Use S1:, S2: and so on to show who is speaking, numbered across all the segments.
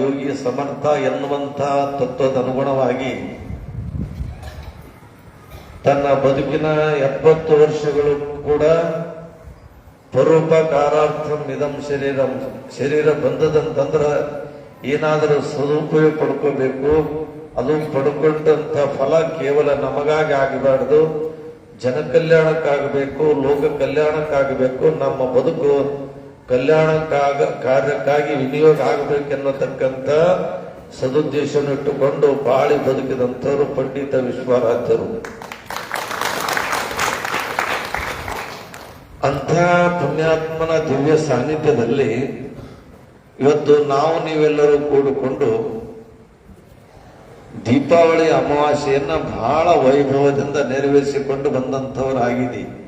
S1: ಯೋಗಿ ಸಮರ್ಥ ಎನ್ನುವಂತಹ ತತ್ವದ ಅನುಗುಣವಾಗಿ ತನ್ನ ಬದುಕಿನ ಎಪ್ಪತ್ತು ವರ್ಷಗಳು ಕೂಡ ಪರೋಪಕಾರಾರ್ಥಂ ಇದಂ ಶರೀರ. ಶರೀರ ಬಂದದಂತಂದ್ರ ಏನಾದರೂ ಸದುಪಯೋಗ ಪಡ್ಕೋಬೇಕು, ಅದು ಪಡ್ಕೊಂಡಂತ ಫಲ ಕೇವಲ ನಮಗಾಗಿ ಆಗಬಾರದು. ಜನ ಕಲ್ಯಾಣಕ್ಕಾಗಬೇಕು ಲೋಕ ಕಲ್ಯಾಣಕ್ಕಾಗಬೇಕು ನಮ್ಮ ಬದುಕು ಕಲ್ಯಾಣಕ್ಕಾಗ, ಕಾರ್ಯಕ್ಕಾಗಿ ವಿನಿಯೋಗ ಆಗಬೇಕೆನ್ನತಕ್ಕಂಥ ಸದುದ್ದೇಶವನ್ನು ಬಾಳಿ ಬದುಕಿದಂಥವರು ಪಂಡಿತ ವಿಶ್ವನಾಥರು ಅಂಥ ಪುಣ್ಯಾತ್ಮನ ದಿವ್ಯ ಸಾನ್ನಿಧ್ಯದಲ್ಲಿ ಇವತ್ತು ನಾವು ನೀವೆಲ್ಲರೂ ಕೂಡಿಕೊಂಡು ದೀಪಾವಳಿ ಅಮಾವಾಸ್ಯೆಯನ್ನ ಬಹಳ ವೈಭವದಿಂದ ನೆರವೇರಿಸಿಕೊಂಡು ಬಂದಂಥವರಾಗಿದ್ದೀವಿ.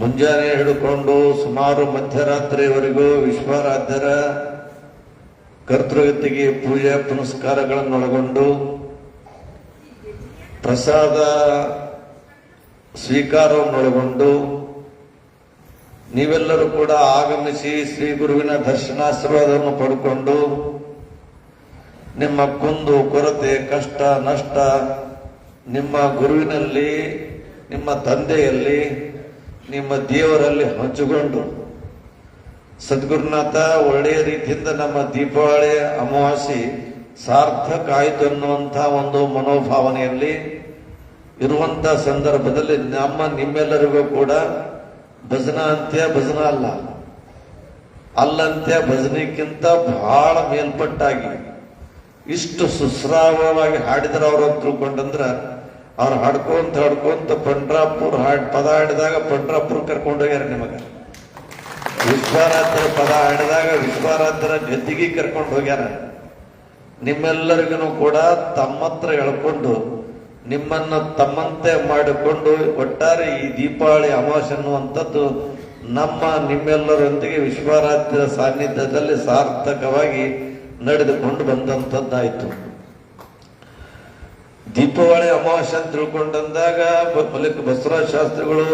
S1: ಮುಂಜಾನೆ ಹಿಡ್ಕೊಂಡು ಸುಮಾರು ಮಧ್ಯರಾತ್ರಿವರೆಗೂ ವಿಶ್ವಾರಾಧ್ಯರ ಕರ್ತೃಗತಿಗೆ ಪೂಜೆ ಪುನಸ್ಕಾರಗಳನ್ನೊಳಗೊಂಡು ಪ್ರಸಾದ ಸ್ವೀಕಾರವನ್ನೊಳಗೊಂಡು ನೀವೆಲ್ಲರೂ ಕೂಡ ಆಗಮಿಸಿ ಶ್ರೀ ಗುರುವಿನ ದರ್ಶನಾಶೀರ್ವಾದವನ್ನು ಪಡ್ಕೊಂಡು ನಿಮ್ಮ ಕುಂದು, ಕೊರತೆ, ಕಷ್ಟ, ನಷ್ಟ ನಿಮ್ಮ ಗುರುವಿನಲ್ಲಿ, ನಿಮ್ಮ ತಂದೆಯಲ್ಲಿ ನಿಮ್ಮ ದೇವರಲ್ಲಿ ಹಂಚಿಕೊಂಡು ಸದ್ಗುರುನಾಥ ಒಳ್ಳೆಯ ರೀತಿಯಿಂದ ನಮ್ಮ ದೀಪಾವಳಿ ಅಮಾವಾಸ್ಯೆ ಸಾರ್ಥಕ ಆಯಿತು ಅನ್ನುವಂಥ ಒಂದು ಮನೋಭಾವನೆಯಲ್ಲಿ ಇರುವಂತ ಸಂದರ್ಭದಲ್ಲಿ ನಮ್ಮ ನಿಮ್ಮೆಲ್ಲರಿಗೂ ಕೂಡ ಭಜನ ಅಂತ್ಯ ಭಜನ ಅಲ್ಲ. ಅಲ್ಲಂತ್ಯ ಭಜನೆಕ್ಕಿಂತ ಬಹಳ ಮೇಲ್ಪಟ್ಟಾಗಿ ಇಷ್ಟು ಸುಸ್ರಾವವಾಗಿ ಹಾಡಿದ್ರೆ ಅವರು ತಿಳ್ಕೊಂಡಂದ್ರ ಅವ್ರು ಹಾಡ್ಕೊಂತ ಹಾಡ್ಕೊಂತ ಪಂಡ್ರಾಪುರ್ ಹಾಡ್ ಪದ ಹಾಡಿದಾಗ ಪಂಡ್ರಾಪುರ್ ಕರ್ಕೊಂಡೋಗ್ಯಾರ ನಿಮಗ. ವಿಶ್ವರಾತ್ರ ಪದ ಹಾಡಿದಾಗ ವಿಶ್ವರಾತ್ರ ಜೊತೆಗೆ ಕರ್ಕೊಂಡು ಹೋಗ್ಯಾರ. ನಿಮ್ಮೆಲ್ಲರಿಗೂ ಕೂಡ ತಮ್ಮತ್ರ ಎಳ್ಕೊಂಡು ನಿಮ್ಮನ್ನ ತಮ್ಮಂತೆ ಮಾಡಿಕೊಂಡು ಒಟ್ಟಾರೆ ಈ ದೀಪಾವಳಿ ಅಮಾವಾಸ್ಯೆ ಅನ್ನುವಂಥದ್ದು ನಮ್ಮ ನಿಮ್ಮೆಲ್ಲರೊಂದಿಗೆ ವಿಶ್ವರಾತ್ರಿಯ ಸಾನ್ನಿಧ್ಯದಲ್ಲಿ ಸಾರ್ಥಕವಾಗಿ ನಡೆದುಕೊಂಡು ಬಂದಂಥದ್ದಾಯಿತು. ದೀಪಾವಳಿ ಅಮಾವಾಸ್ಯೆ ಅಂತ ತಿಳ್ಕೊಂಡಂದಾಗ ಬಲಿಕ ಬಸವರಾಜ ಶಾಸ್ತ್ರಿಗಳು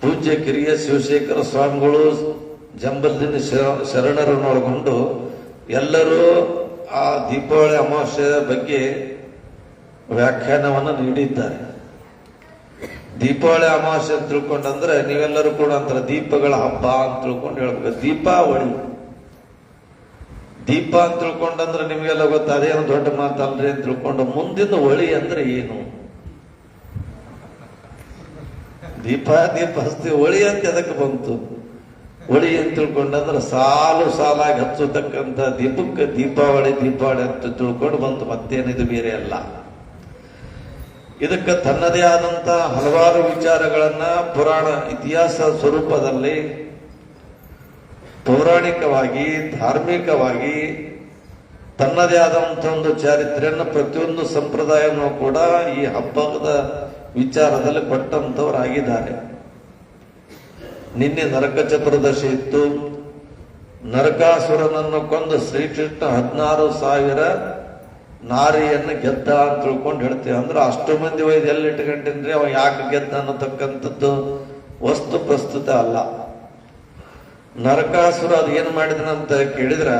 S1: ಪೂಜ್ಯ ಕಿರಿಯ ಶಿವಶೇಖರ ಸ್ವಾಮಿಗಳು ಜಂಬಲ್ದಿನ ಶರಣರನ್ನು ಒಳಗೊಂಡು ಎಲ್ಲರೂ ಆ ದೀಪಾವಳಿ ಅಮಾವಾಸ್ಯೆಯ ಬಗ್ಗೆ ವ್ಯಾಖ್ಯಾನವನ್ನು ನೀಡಿದ್ದಾರೆ. ದೀಪಾವಳಿ ಅಮಾವಾಸ್ಯೆ ಅಂತ ತಿಳ್ಕೊಂಡಂದ್ರೆ ನೀವೆಲ್ಲರೂ ಕೂಡ ಅಂತಾರೆ ದೀಪಗಳ ಹಬ್ಬ ಅಂತ ತಿಳ್ಕೊಂಡು ಹೇಳ್ಬೇಕು. ದೀಪಾವಳಿ. ದೀಪ ಅಂತ ತಿಳ್ಕೊಂಡಂದ್ರೆ ನಿಮಗೆಲ್ಲ ಗೊತ್ತ? ಅದೇನು ದೊಡ್ಡ ಮಾತಲ್ರಿ ಅಂತ ತಿಳ್ಕೊಂಡು ಮುಂದಿನ ಒಳಿ ಅಂದ್ರೆ ಏನು? ದೀಪ ದೀಪ ಹಸ್ತಿ, ಒಳಿ ಅಂತ ಎದಕ್ಕೆ ಬಂತು? ಒಳಿ ಅಂತ ತಿಳ್ಕೊಂಡಂದ್ರೆ ಸಾಲು ಸಾಲಾಗಿ ಹಚ್ಚತಕ್ಕಂಥ ದೀಪಕ್ಕೆ ದೀಪಾವಳಿ ದೀಪಾವಳಿ ಅಂತ ತಿಳ್ಕೊಂಡು ಬಂತು. ಮತ್ತೇನಿದು ಬೇರೆ ಅಲ್ಲ. ಇದಕ್ಕೆ ತನ್ನದೇ ಆದಂತ ಹಲವಾರು ವಿಚಾರಗಳನ್ನ ಪುರಾಣ ಇತಿಹಾಸ ಸ್ವರೂಪದಲ್ಲಿ ಪೌರಾಣಿಕವಾಗಿ, ಧಾರ್ಮಿಕವಾಗಿ ತನ್ನದೇ ಆದಂಥ ಒಂದು ಚಾರಿತ್ರ್ಯನ ಪ್ರತಿಯೊಂದು ಸಂಪ್ರದಾಯವೂ ಕೂಡ ಈ ಹಬ್ಬದ ವಿಚಾರದಲ್ಲಿ ಪಟ್ಟಂಥವರಾಗಿದ್ದಾರೆ. ನಿನ್ನೆ ನರಕ ಚತುರ್ದಶಿ ಇತ್ತು. ನರಕಾಸುರನನ್ನು ಕೊಂದು ಶ್ರೀಕೃಷ್ಣ ಹದಿನಾರು ಸಾವಿರ ನಾರಿಯನ್ನು ಗೆದ್ದ ಅಂತ ತಿಳ್ಕೊಂಡು ಹೇಳ್ತೀವಿ. ಅಂದ್ರೆ ಅಷ್ಟು ಮಂದಿ ವೈದ್ಯ ಎಲ್ಲಿ ಅವ ಯಾಕೆ ಗೆದ್ದ ಅನ್ನತಕ್ಕಂಥದ್ದು ವಸ್ತು ಪ್ರಸ್ತುತ ಅಲ್ಲ. ನರಕಾಸುರ ಅದು ಏನು ಮಾಡಿದನಂತ ಕೇಳಿದ್ರ,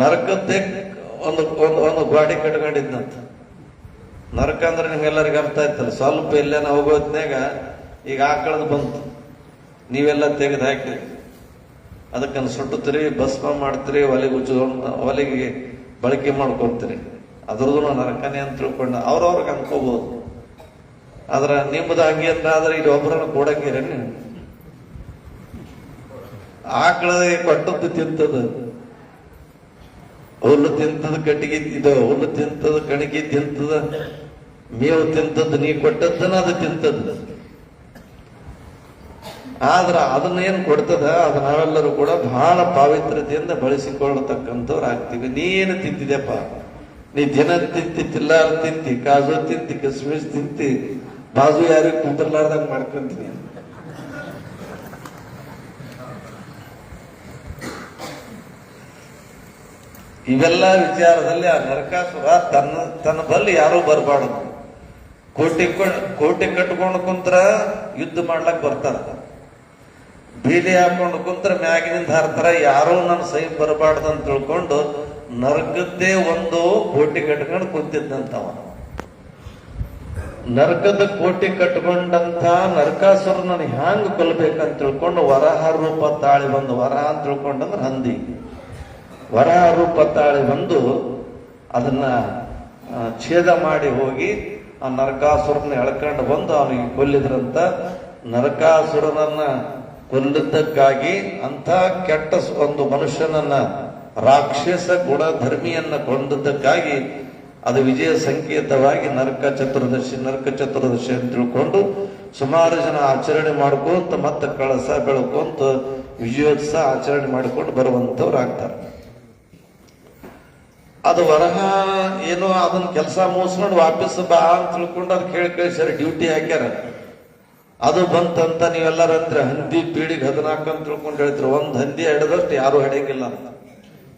S1: ನರಕದ್ದೇ ಒಂದು ಒಂದು ಒಂದು ಗಾಡಿ ಕಟ್ಕೊಂಡಿದ್ನಂತ. ನರಕ ಅಂದ್ರೆ ನಿಮ್ಗೆಲ್ಲರಿಗೂ ಅರ್ಥ ಆಯ್ತಲ್ಲ, ಸ್ವಲ್ಪ ಎಲ್ಲೇನ ಹೋಗೋದ್ನಾಗ ಈಗ ಆಕಳದ್ ಬಂತು. ನೀವೆಲ್ಲ ತೆಗೆದು ಹಾಕಿ. ಅದಕ್ಕನ್ನು ಸುಟ್ಟುತ್ತೀರಿ, ಭಸ್ಮ ಮಾಡ್ತೀರಿ, ಒಲೆಗೆ ಉಚ್ಚ ಒಲೆಗೆ ಬಳಕೆ ಮಾಡ್ಕೊತೀರಿ. ಅದ್ರದ್ದು ನರಕನೇ ಅಂತ ತಿಳ್ಕೊಂಡು, ಅವ್ರವ್ರಿಗೆ ಅನ್ಕೋಬಹುದು ಆದ್ರೆ ನಿಮ್ಮದು ಹಂಗೆ ಅಂತ ಆದ್ರೆ ಇಲ್ಲಿ ಒಬ್ಬರನ್ನು ಕೊಡಂಗಿರ ನೀವು ಆಕಳ ಕೊಟ್ಟದ್ದು ತಿಂತದ. ಹುಲ್ಲು ತಿಂತದ ಕಟ್ಟಿಗೆ ಇದು ಹುಲ್ಲು ತಿಂತದ ಕಣಿಗೆ ತಿಂತದ. ಮೇವು ತಿಂತದ್ದು ನೀ ಕೊಟ್ಟದ್ದನ್ನ ಅದು ತಿಂತದ. ಆದ್ರ ಅದನ್ನ ಏನ್ ಕೊಡ್ತದ, ಅದು ನಾವೆಲ್ಲರೂ ಕೂಡ ಬಹಳ ಪಾವಿತ್ರತೆಯಿಂದ ಬಳಸಿಕೊಳ್ಳತಕ್ಕಂಥವ್ರು ಆಗ್ತೀವಿ. ನೀನು ತಿಂತಿದ್ಯಪ್ಪ. ನೀ ದಿನ ತಿಂತಿ, ತಿಲ್ಲಾರ ತಿಂತಿ, ಕಾಜು ತಿಂತಿ, ಕಿಸ್ಮಿಸ್ ತಿಂತಿ, ಬಾಜು ಯಾರಿಗೂ ಕುಂತಿರ್ಲಾರ್ದಂಗ್ ಮಾಡ್ಕೊಂತೀನಿ. ಇವೆಲ್ಲ ವಿಚಾರದಲ್ಲಿ ಆ ನರಕಾಸುರ ತನ್ನ ತನ್ನ ಬಲ್ಲಿ ಯಾರೂ ಬರಬಾರ್ದು. ಕೋಟಿ ಕೋಟಿ ಕಟ್ಕೊಂಡು ಕುಂತ್ರ ಯುದ್ಧ ಮಾಡ್ಲಕ್ ಬರ್ತಾರ. ಬೀದಿ ಹಾಕೊಂಡು ಕುಂತ್ರ ಮ್ಯಾಗಿನಿಂದ ಹಾರ್ತಾರ, ಯಾರೂ ನನ್ನ ಸೈ ಬರಬಾರ್ದು ಅಂತ ತಿಳ್ಕೊಂಡು ನರಕದ್ದೇ ಒಂದು ಕೋಟಿ ಕಟ್ಕೊಂಡು ಕುಂತಿದ್ದಂತವ. ನರಕದ ಕೋಟಿ ಕಟ್ಕೊಂಡಂತ ನರಕಾಸುರನ ಹ್ಯಾಂಗ ಕೊಲ್ಬೇಕಂತ ತಿಳ್ಕೊಂಡು ವರಹ ರೂಪ ತಾಳಿ ಬಂದು, ವರಹ ಅಂತ ತಿಳ್ಕೊಂಡಂದ್ರೆ ಹಂದಿ. ವರಹ ರೂಪ ತಾಳಿ ಬಂದು ಅದನ್ನ ಛೇದ ಮಾಡಿ ಹೋಗಿ ಆ ನರಕಾಸುರನ ಎಳ್ಕೊಂಡು ಬಂದು ಅವನಿಗೆ ಕೊಲ್ಲಿದ್ರಂತ ನರಕಾಸುರನನ್ನ ಕೊಲ್ಲಿದ್ದಕ್ಕಾಗಿ ಅಂತ ಕೆಟ್ಟ ಒಂದು ಮನುಷ್ಯನನ್ನ ರಾಕ್ಷಸ ಗುಣಧರ್ಮಿಯನ್ನ ಕೊಂದದ್ದಕ್ಕಾಗಿ ಅದು ವಿಜಯ ಸಂಕೇತವಾಗಿ ನರಕ ಚತುರ್ದಶಿ ನರಕ ಚತುರ್ದಶಿ ಅಂತ ತಿಳ್ಕೊಂಡು ಸುಮಾರು ಜನ ಆಚರಣೆ ಮಾಡ್ಕೊಂತ ಮತ್ತೆ ಕಳಸ ಬೆಳ್ಕೊಂತ ವಿಜಯೋತ್ಸವ ಆಚರಣೆ ಮಾಡಿಕೊಂಡು ಬರುವಂತವ್ರು ಆಗ್ತಾರೆ. ಅದು ವರಹ ಏನೋ ಅದನ್ನ ಕೆಲಸ ಮುಗಿಸ್ಕೊಂಡು ವಾಪಸ್ ಬಾ ಅಂತ ತಿಳ್ಕೊಂಡು ಅದು ಕೇಳಿ ಕಳಿಸ್ಯಾರ ಡ್ಯೂಟಿ ಹಾಕ್ಯಾರ. ಅದು ಬಂತಂತ ನೀವೆಲ್ಲರ ಅಂದ್ರೆ ಹಂದಿ ಪೀಳಿಗೆ ಹದಿನಾಲ್ಕು ಅಂತ ತಿಳ್ಕೊಂಡು ಹೇಳ್ತೀರಿ. ಒಂದು ಹಂದಿ ಹಿಡಿದಷ್ಟು ಯಾರು ಹಿಡಿಯಂಗಿಲ್ಲ ಅಂತ.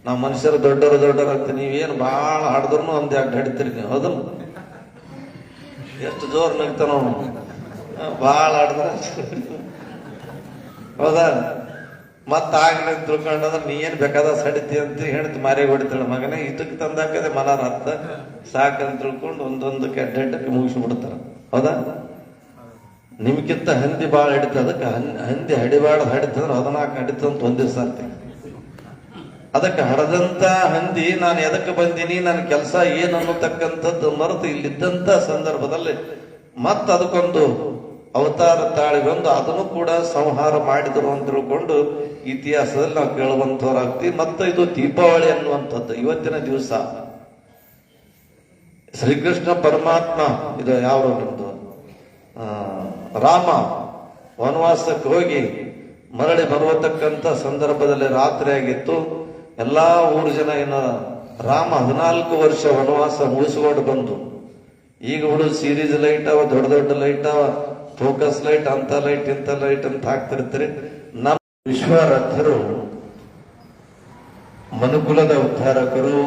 S1: ನಾವು ಮನುಷ್ಯರು ದೊಡ್ಡರು ದೊಡ್ಡರು ಅಂತ ನೀವೇನು ಭಾಳ ಹಾಡಿದ್ರು ಒಂದು ಎರಡು ಹಿಡಿತೀರಿ ನೀವು ಹೌದಲ್ಲ ಎಷ್ಟು ಜೋರು ನಗ್ತಾನ ಭಾಳ ಹಾಡಿದ್ರ ಹೌದಾ? ಮತ್ತ ಆಗ್ಲಿ ತಿಳ್ಕೊಂಡಂದ್ರೆ ನೀ ಏನ್ ಬೇಕಾದ ಸಡಿತಿ ಅಂತ ಹೇಳ್ತಿ ಮಾರಿ ಹೊಡಿತಾಳೆ ಮಗನೇ. ಇದಕ್ಕೆ ತಂದಾಕದೆ ಮನಾರ ಸಾಕ ಅಂತ ತಿಳ್ಕೊಂಡು ಒಂದೊಂದು ಕೆಡ್ಡಕ್ಕೆ ಹೆಡ್ಡಕ್ಕೆ ಮುಗಿಸಿ ಬಿಡ್ತಾರ. ಹೌದಾ? ನಿಮ್ಗಿಂತ ಹಂದಿ ಭಾಳ ಹಿಡಿತ. ಅದಕ್ಕೆ ಹಂದಿ ಹಡಿಬಾಳ ಹಡಿತಂದ್ರೆ ಹದಿನಾಲ್ಕು ಹಡಿತ ಅಂತ ದಿವಸ ಅಂತೆ. ಅದಕ್ಕೆ ಹಡದಂತ ಹಂದಿ, ನಾನು ಎದಕ್ಕೆ ಬಂದೀನಿ ನನ್ನ ಕೆಲಸ ಏನು ಮರೆತು ಇಲ್ಲಿದ್ದಂಥ ಸಂದರ್ಭದಲ್ಲಿ ಮತ್ತ ಅದಕ್ಕೊಂದು ಅವತಾರ ತಾಳಿ ಬಂದು ಅದನ್ನು ಕೂಡ ಸಂಹಾರ ಮಾಡಿದರು ಅಂತ ತಿಳ್ಕೊಂಡು ಇತಿಹಾಸದಲ್ಲಿ ನಾವು ಕೇಳುವಂತವರಾಗ್ತೀವಿ. ಮತ್ತೆ ಇದು ದೀಪಾವಳಿ ಅನ್ನುವಂಥದ್ದು. ಇವತ್ತಿನ ದಿವಸ. ಶ್ರೀಕೃಷ್ಣ ಪರಮಾತ್ಮ, ಇದು ಯಾವ ನಿಮ್ದು? ರಾಮ ವನವಾಸಕ್ಕೆ ಹೋಗಿ ಮರಳಿ ಬರುವತಕ್ಕಂಥ ಸಂದರ್ಭದಲ್ಲಿ ರಾತ್ರಿ ಆಗಿತ್ತು. ಎಲ್ಲಾ ಊರು ಜನ ಏನ ರಾಮ ಹದಿನಾಲ್ಕು ವರ್ಷ ವನವಾಸ ಮುಗಿಸ್ಕೊಂಡು ಬಂದು. ಈಗ ಹುಡುಗ ಸೀರೀಸ್ ಲೈಟ್ ಅವ, ದೊಡ್ಡ ದೊಡ್ಡ ಲೈಟ್ ಅವ ಫೋಕಸ್ ಲೈಟ್ ಅಂತ ಲೈಟ್ ಇಂಥ ಲೈಟ್ ಅಂತ ಹಾಕ್ತಿರ್ತಾರೆ. ನಮ್ಮ ವಿಶ್ವಾರಥರು, ಮನುಕುಲದ ಉದ್ಧಾರಕರು,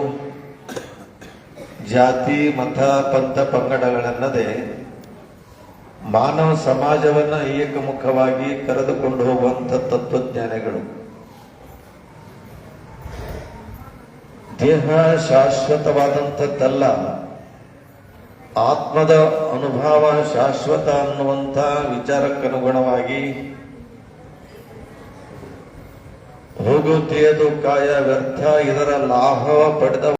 S1: ಜಾತಿ, ಮತ, ಪಂಥ ಪಂಗಡಗಳನ್ನದೆ ಮಾನವ ಸಮಾಜವನ್ನ ಏಕಮುಖವಾಗಿ ಕರೆದುಕೊಂಡು ಹೋಗುವಂತ ತತ್ವಜ್ಞಾನಿಗಳು. ದೇಹ ಶಾಶ್ವತವಾದಂಥದ್ದಲ್ಲ. ಆತ್ಮದ ಅನುಭವ ಶಾಶ್ವತ ಅನ್ನುವಂಥ ವಿಚಾರಕ್ಕನುಗುಣವಾಗಿ ಹೋಗುತ್ತಿಯದು ಕಾಯ ವ್ಯರ್ಥ ಇದರ ಲಾಭ ಪಡೆದ